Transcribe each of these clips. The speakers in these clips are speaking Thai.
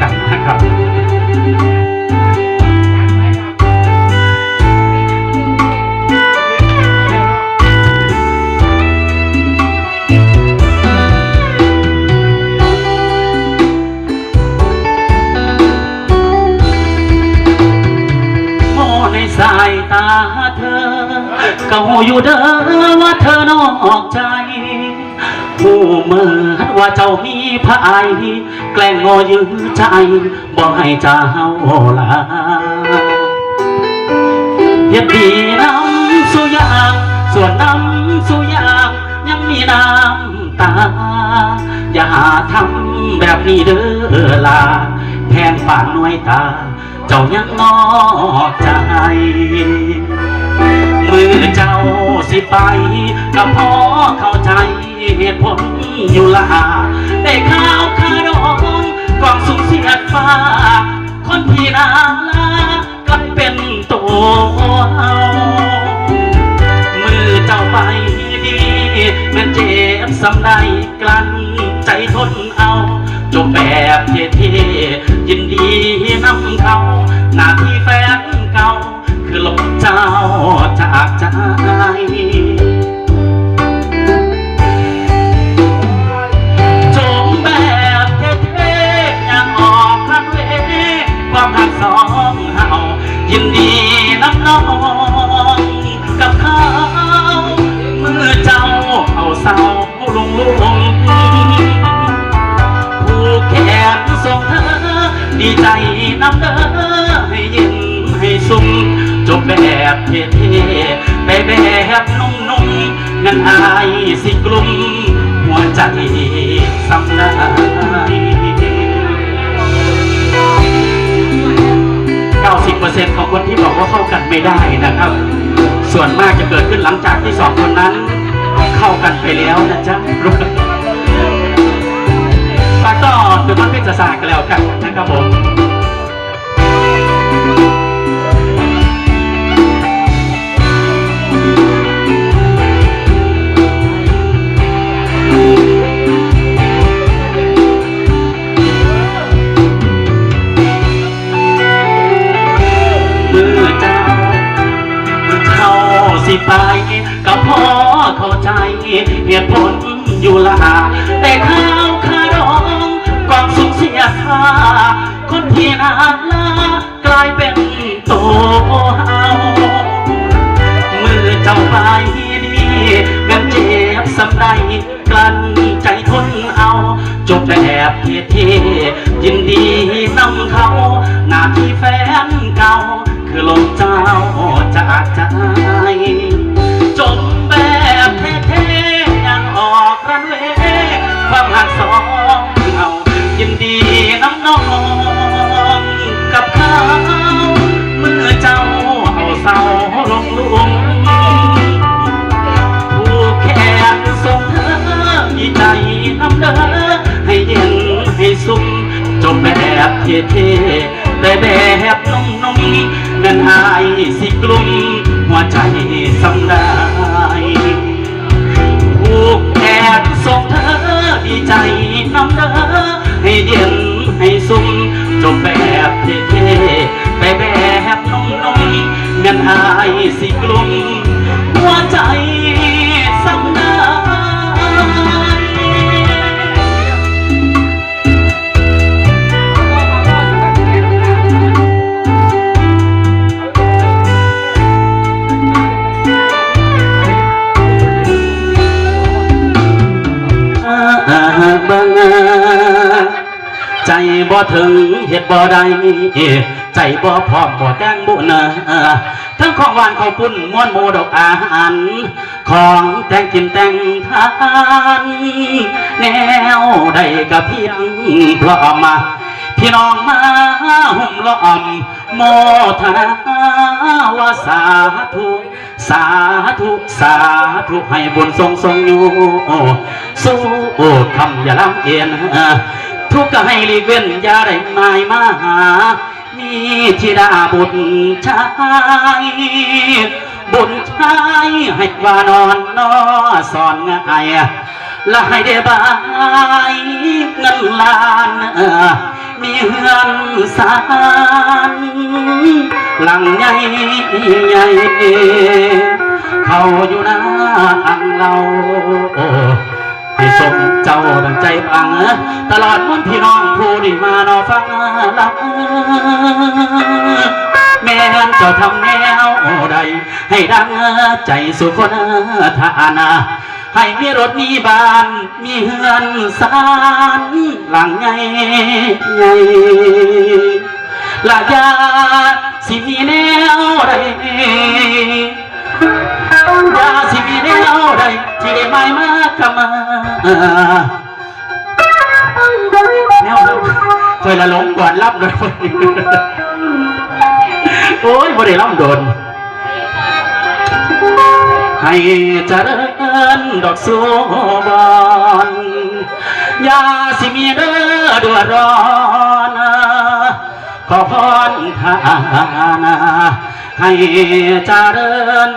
กันนะครับมองในสายตาเธอก็หูอยู่เด้อว่าเธอนอกใจผู้เมื่อว่าเจ้ามี พระไอแกล้งงอยื้อใจบ่ให้เจ้าลาเฮ็ดดีน้ำสุยางส่วนน้ำสุยางยังมีน้ำตา อย่าหาทำแบบนี้เด้อลาแทนป่านน้อยตา เจ้ายังนอกใจมือเจ้าสิไปก็พอเข้าใจ อยู่ละได้ข่าวคารองกองสูงเสียดฟ้า คนที่นาลากลับเป็นตัวเฮามือเจ้าไปดีแมันเจ็บสำใดกลั้นใจทนเอา จบแบบเท่ๆยินดีนำเขา ดีใจนำเด้อให้ยิ้มให้สุ่มจบแบบเท่ๆไปแบบนุ่มๆงั้นอายสิกลุ่มหัวใจสำได้90%ของคนที่บอกว่าเข้ากันไม่ได้นะครับ ส่วนมากจะเกิดขึ้นหลังจากที่สองคนนั้น เข้ากันไปแล้วนะจ๊ะากต่อมันพิจารณากันแล้วกันนะครับผมมือเจ้ามือเจ้าสิไปก็พอเข้าใจเหตุผลอยู่ละแต่ข้าวคารอ สุขเสียค่าคนที่น่าลากลายเป็นตัวเฮามือเจ้าไปดีเงินเจ็บสำไรกลั้นใจทนเอา จบแบบเท่ๆยินดีนำเขา น้ำน้องกับเขาเมื่อเจ้าเอาเศร้าลงลุมผู้แขนส่งเธอีใจน้ำเด้อให้เย็นให้สุ่มจบแบบเท่ๆแต่แบบนุ่มๆนั่นอายสิกลุ่มหัวใจสำด้ผู ถึงเฮ็ดบ่ได้ใจบ่พร้อมบ่แต่งบุญทั้งของหวานของปุ่นม้วนหมูดอกอาหารของแต่งกินแต่งทานแนวใดก็เพียงพร้อมมาพี่น้องมาหุ่มล้อมโมทนาวาสาธุสาธุสาธุให้บุญทรงทรงอยู่สู้คำอย่าลำเอียน ทุกข์ก็ให้หลีเว้นอย่าได้มายมาหา มีธิดาบุญชายบุญชายให้ว่านอนนอสอนง่ายละให้ได้บายเงินล้านมีเฮือนสารหลังใหญ่ใหญ่เขาอยู่หน้าอังเราให้สมเจ้า ปังตลอดมุนพี่น้องผู้ที่มานอฟังลับแม่นเจ้าทำแนวใด ให้ดังใจสุคนทานาให้มีรถมีบ้าน มีเฮือนสารหลังใหญ่ใหญ่ลายาสิมีแนวใดยาสิมีแนวใดที่ได้ไม่มากมา แนวเคยละหลงก่อนรับเลยโอ้ยบ่ได้รับโดนให้เจริญดอกสูบอนยาสิมีเด้อเดือดร้อนขอพรทานาให้เจริญ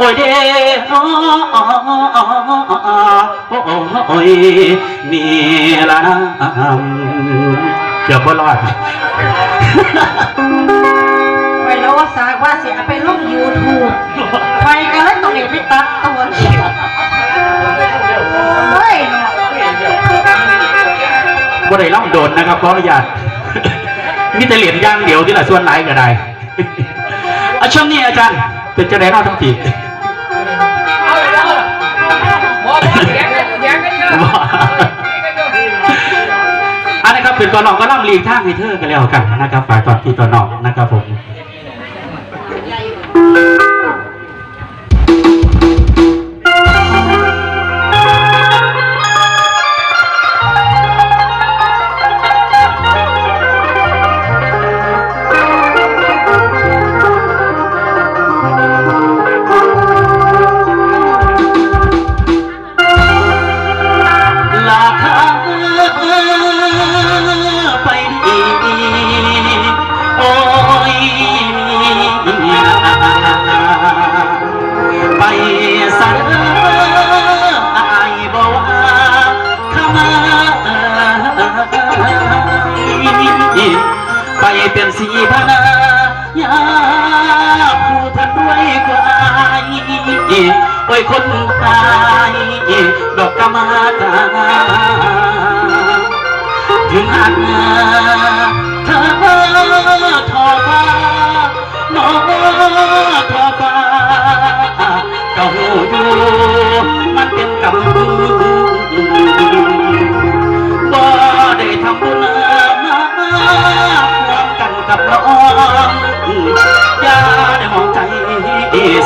โอ้ยเด้อโอ้ยนี่ละนะเกือบบ่รอดไปแล้วว่าสากว่าสิเอาไปลงยูทูบไปกันแล้วตรงนี้ไปตัดตัวเองเฮ้ยเนาะบ่ได้ล่ำโดนนะครับขออนุญาตมีแต่เหรียญย่างเดียวที่ละส่วนไหนก็ได้อาช่วงนี้อาจารย์เป็นจะได้รอดทั้งปี เป็นตอนนอกก็ล่ำลีกทางให้เธอกันแล้วกันนะครับฝ่ายตอนที่ตอนนอกนะครับผม เป็นสีพนายาผู้ทันด้วยกว่าโอ้ยคนตายดอกกะมาตาถึงอันเธอทอฟ้าน้องทอฟ้าเก็หูอยู่มันเป็นกรรมบ่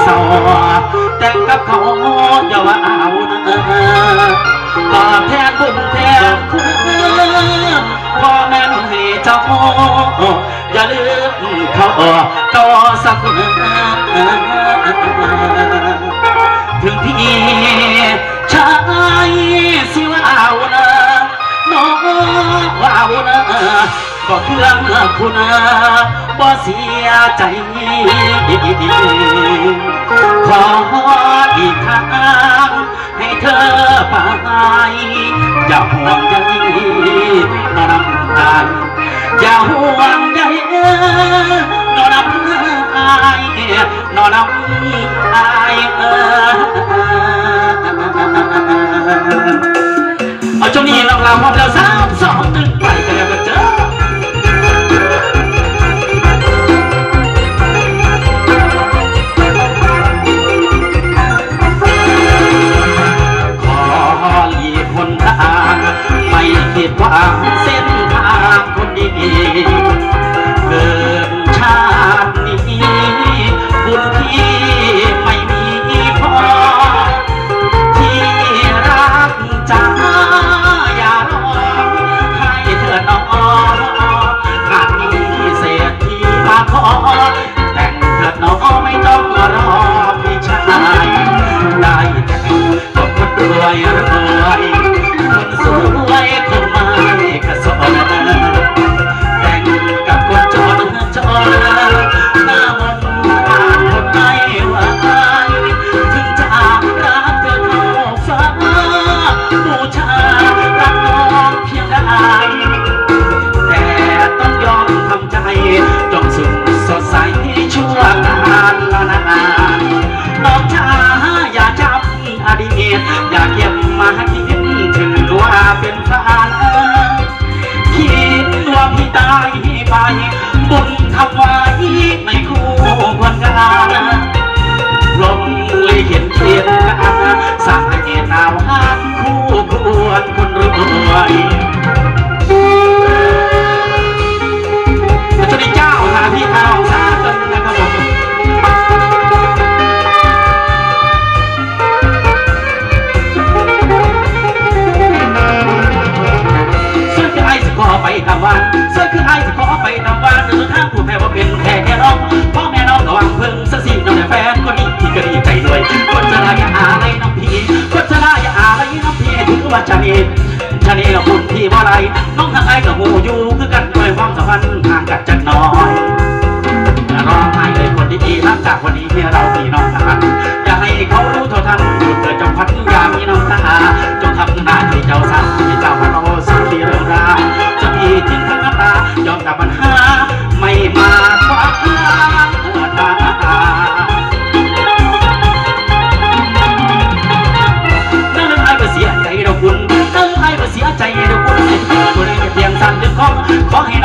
เศร้าแต่งกับเขาอย่าว่าเอาตอบแทนบุญแทนคุณพ่อแม่ให้เจ้าอย่าลืมเขาต่อสักถึงพี่ชายสิว่าวนะน้องว่าวนะ ก็เครื่อคุณบ่เสียใจ ขออีกทางให้เธอไปอย่าห่วงใยนอนน้ำตาอย่าห่วงใยนอนน้ำอายนอนน้ำอายเออเอาช่วงนี้เราลาพร้อมแล้วสา ว่าชะนีชะนีกับคุณพี่ว่าไรน้องทางไอ้กับหูอยู่คือกันด้วยความสัมพันธ์ห่างกันจักหน้อยร้องไห้เลยคนดีนับจากวันนี้ที่เราพี่น้องกันอย่าให้เขารู้เท่าทันหยุดเกิดจงพัดยามีน้ำตาจงทำหน้าที่เจ้าสาวที่เจ้ามาโนสุขีเรื่องราวจะมีทิ้งทั้งน้ำตายอมกับปัญหาไม่มา เ